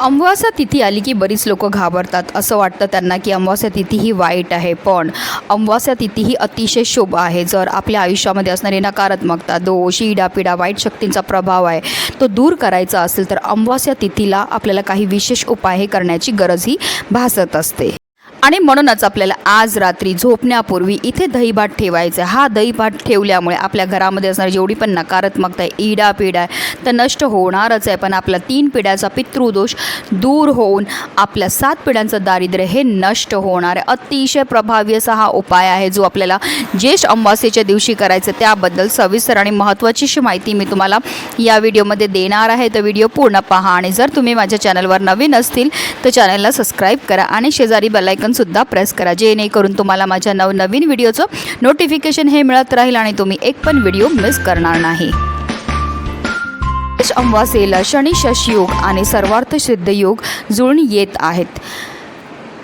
अमावास्या तिथी आली की बरीच लोक घाबरतात. असं वाटतं त्यांना की अमावास्या तिथी ही वाईट आहे. पण अमावास्या तिथी ही अतिशय शुभ आहे. जर आपल्या आयुष्यामध्ये असणारी नकारात्मकता दोष इडापिडा वाईट शक्तींचा प्रभाव आहे तो दूर करायचा असेल तर अमावास्या तिथीला आपल्याला काही विशेष उपाय हे करण्याची गरजही भासत असते. आणि म्हणूनच आपल्याला आज रात्री झोपण्यापूर्वी इथे दहीभात ठेवायचा आहे. हा दहीभात ठेवल्यामुळे आपल्या घरामध्ये असणारी जेवढी पण नकारात्मकता आहे इडा पिढा आहे तर नष्ट होणारच आहे. पण आपला तीन पिढ्याचा पितृदोष दूर होऊन आपल्या सात पिढ्यांचं दारिद्र्य हे नष्ट होणार आहे. अतिशय प्रभावी असा हा उपाय आहे जो आपल्याला ज्येष्ठ अमावास्येच्या दिवशी करायचं त्याबद्दल सविस्तर आणि महत्त्वाचीशी माहिती मी तुम्हाला या व्हिडिओमध्ये देणार आहे. तर व्हिडिओ पूर्ण पहा आणि जर तुम्ही माझ्या चॅनलवर नवीन असतील तर चॅनलला सबस्क्राईब करा आणि शेजारी बेलायकन सुद्धा प्रेस करा. जेणेकरून तुम्हाला माझ्या नवनवीन व्हिडिओचं नोटिफिकेशन हे मिळत राहील आणि तुम्ही एक पण व्हिडिओ मिस करणार नाही. अमावासेला शनी शशयोग आणि सर्वार्थ सिद्ध योग जुळून येत आहेत.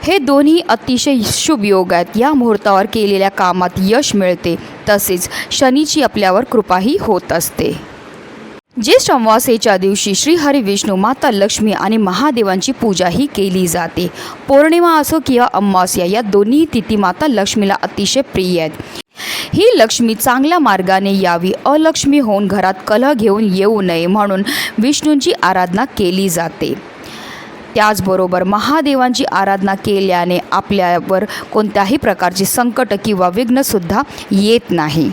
हे दोन्ही अतिशय शुभ योग आहेत. या मुहूर्तावर केलेल्या कामात यश मिळते. तसेच शनीची आपल्यावर कृपाही होत असते. ज्येष्ठ अमावास्येच्या दिवशी श्रीहरी विष्णू माता लक्ष्मी आणि महादेवांची पूजाही केली जाते. पौर्णिमा असो किंवा अमावास्या या दोन्ही तिथी माता लक्ष्मीला अतिशय प्रिय आहेत. ही लक्ष्मी चांगल्या मार्गाने यावी अलक्ष्मी होऊन घरात कलह घेऊन येऊ नये म्हणून विष्णूंची आराधना केली जाते. त्याचबरोबर महादेवांची आराधना केल्याने आपल्यावर कोणत्याही प्रकारचे संकट किंवा विघ्नसुद्धा येत नाही.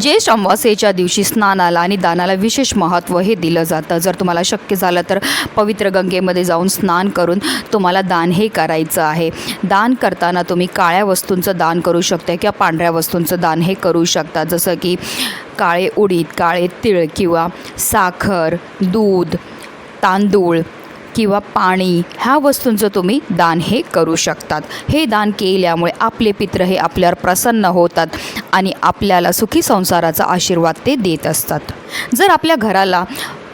ज्येष्ठ अमावास्येच्या दिवशी स्नानाला आणि दानाला विशेष महत्त्व हे दिलं जातं. जर तुम्हाला शक्य झालं तर पवित्र गंगेमध्ये जाऊन स्नान करून तुम्हाला दान हे करायचं आहे. दान करताना तुम्ही काळ्या वस्तूंचं दान करू शकता किंवा पांढऱ्या वस्तूंचं दान हे करू शकता. जसं की काळे उडीद काळे तिळ किंवा साखर दूध तांदूळ किंवा पाणी ह्या वस्तूंचं तुम्ही दान हे करू शकतात. हे दान केल्यामुळे आपले पित्र हे आपल्यावर प्रसन्न होतात. आणि आपल्याला सुखी संसाराचा आशीर्वाद ते देत असतात. जर आपल्या घराला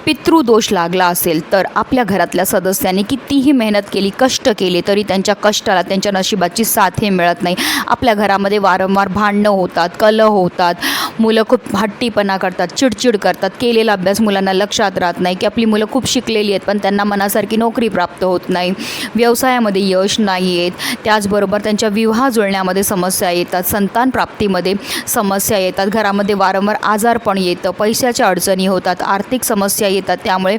पितृदोष लागला असेल तर आपल्या घरातल्या सदस्यांनी कितीही मेहनत केली कष्ट केले तरी त्यांच्या कष्टाला त्यांच्या नशिबाची साथ हे मिळत नाही. आपल्या घरामध्ये वारंवार भांडणं होतात कलह होतात मुलं खूप हट्टीपणा करतात चिडचिड करतात. केलेला अभ्यास मुलांना लक्षात राहत नाही की आपली मुलं खूप शिकलेली आहेत पण त्यांना मनासारखी नोकरी प्राप्त होत नाही. व्यवसायामध्ये यश नाही आहेत त्याचबरोबर त्यांच्या विवाह जुळण्यामध्ये समस्या येतात. संतान प्राप्तीमध्ये समस्या येतात. घरामध्ये वारंवार आजारपण येतं. पैशाच्या अडचणी होतात. आर्थिक समस्या येतात त्यामुळे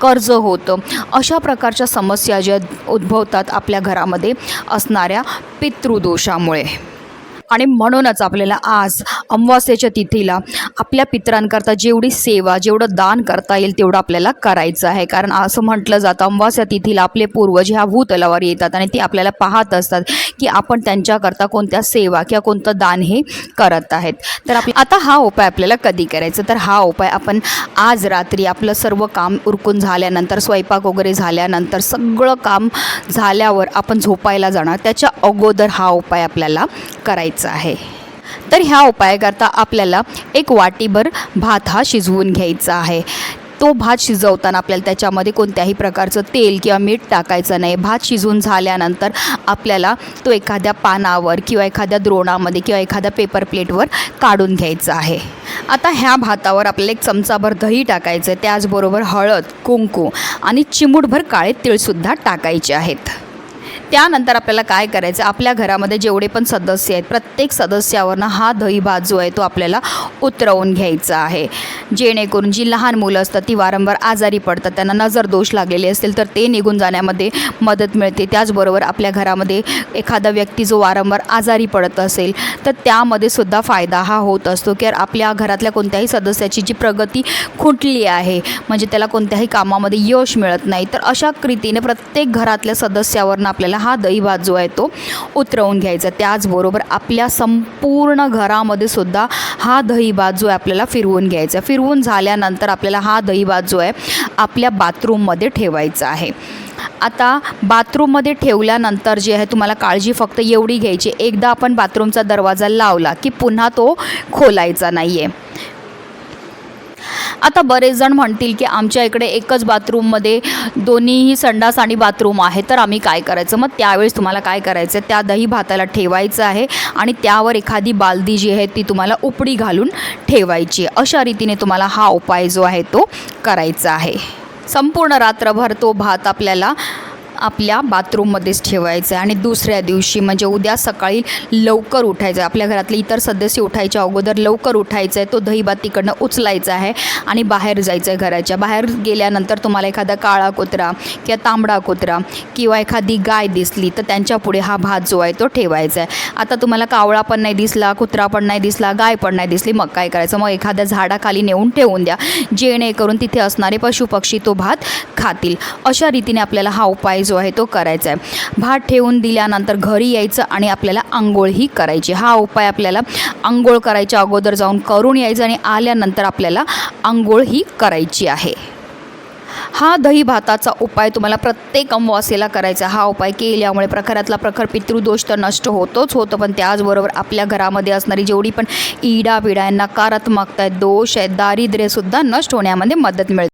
कर्ज होतं. अशा प्रकारच्या समस्या ज्या उद्भवतात आपल्या घरामध्ये असणाऱ्या पितृदोषामुळे. आणि म्हणूनच आपल्याला आज अमावास्येच्या तिथीला आपल्या पितरांकरता जेवढी सेवा जेवढं दान करता येईल तेवढं आपल्याला करायचं आहे. कारण असं म्हटलं जातं अमावास्या तिथीला आपले पूर्वज ह्या भूतलावर येतात आणि ते आपल्याला पाहत असतात की आपण त्यांच्याकरता कोणत्या सेवा किंवा कोणतं दान हे करत आहेत. तर आप आता हा उपाय आपल्याला कधी करायचा? तर हा उपाय आपण आज रात्री आपलं सर्व काम उरकून झाल्यानंतर स्वयंपाक वगैरे झाल्यानंतर सगळं काम झाल्यावर आपण झोपायला जाणार. त्याच्या अगोदर हा उपाय आपल्याला करायचा आहे. तर ह्या उपायाकरता आपल्याला एक वाटीभर भात हा शिजवून घ्यायचा आहे. तो भात शिजवताना आपल्याला त्याच्यामध्ये कोणत्याही प्रकारचं तेल किंवा मीठ टाकायचं नाही. भात शिजवून झाल्यानंतर आपल्याला तो एखाद्या पानावर किंवा एखाद्या द्रोणामध्ये किंवा एखाद्या पेपर प्लेटवर काढून घ्यायचा आहे. आता ह्या भातावर आपल्याला एक चमचाभर दही टाकायचं आहे त्याचबरोबर हळद कुंकू आणि चिमूटभर काळे तिळसुद्धा टाकायचे आहेत. त्यानंतर आपल्याला काय करायचं? आपल्या घरामध्ये जेवढे पण सदस्य आहेत प्रत्येक सदस्यावरनं हा दही भात जो आहे तो आपल्याला उतरवून घ्यायचा आहे. जेणेकरून जी लहान मुलं असतात ती वारंवार आजारी पडतात त्यांना नजर दोष लागलेले असतील तर ते निघून जाण्यामध्ये मदत मिळते. त्याचबरोबर आपल्या घरामध्ये एखादा व्यक्ती जो वारंवार आजारी पडत असेल तर त्यामध्ये सुद्धा फायदा हा होत असतो की आपल्या घरातल्या कोणत्याही सदस्याची जी प्रगती खुंटली आहे म्हणजे त्याला कोणत्याही कामामध्ये यश मिळत नाही तर अशा रीतीने प्रत्येक घरातल्या सदस्यावरनं आपल्याला हा दही जो आहे तो उतरवून घ्यायचा त्याचबरोबर आपल्या संपूर्ण घरामध्ये सुद्धा हा दहीभात जो आहे आपल्याला फिरवून घ्यायचा फिरवून झाल्यानंतर आपल्याला हा दहीभात जो आहे आपल्या बाथरूममध्ये ठेवायचा आहे. आता बाथरूममध्ये ठेवल्यानंतर जे आहे तुम्हाला काळजी फक्त एवढी घ्यायची एकदा आपण बाथरूमचा दरवाजा लावला की पुन्हा तो खोलायचा नाही आहे आता बरेच जण म्हणतील की आमच्या इकडे एकच बाथरूममध्ये दोन्हीही संडास आणि बाथरूम आहे तर आम्ही काय करायचं? मग त्यावेळेस तुम्हाला काय करायचं त्या दही भाताला ठेवायचं आहे आणि त्यावर एखादी बालदी जी आहे ती तुम्हाला उपडी घालून ठेवायची आहे. अशा रीतीने तुम्हाला हा उपाय जो आहे तो करायचा आहे. संपूर्ण रात्रभर तो भात आपल्याला आपल्या बाथरूममध्येच ठेवायचं आहे आणि दुसऱ्या दिवशी म्हणजे उद्या सकाळी लवकर उठायचं आहे आपल्या घरातले इतर सदस्य उठायच्या अगोदर लवकर उठायचं आहे तो दहीभात तिकडनं उचलायचा आहे आणि बाहेर जायचं आहे घराच्या. बाहेर गेल्यानंतर तुम्हाला एखादा काळा कुत्रा किंवा तांबडा कुत्रा किंवा एखादी गाय दिसली तर त्यांच्या पुढे हा भात जो आहे तो ठेवायचा आहे आता तुम्हाला कावळा पण नाही दिसला कुत्रा पण नाही दिसला गाय पण नाही दिसली मग काय करायचं? मग एखाद्या झाडाखाली नेऊन ठेवून द्या. जेणेकरून तिथे असणारे पशुपक्षी तो भात खातील. अशा रीतीने आपल्याला हा उपाय जो आहे तो करायचा आहे. भात ठेवून दिल्यानंतर घरी यायचं आणि आपल्याला आंघोळही करायची. हा उपाय आपल्याला आंघोळ करायच्या अगोदर जाऊन करून यायचं आणि आल्यानंतर आपल्याला आंघोळ ही करायची आहे. हा दही भाताचा उपाय तुम्हाला प्रत्येक अमावास्येला करायचा. हा उपाय केल्यामुळे प्रखरातला प्रखर पितृदोष तर नष्ट होतोच होतं पण त्याचबरोबर आपल्या घरामध्ये असणारी जेवढी पण इडा पिडा नकारात्मकता आहेत दोष आहेत दारिद्र्यसुद्धा नष्ट होण्यामध्ये मदत मिळते.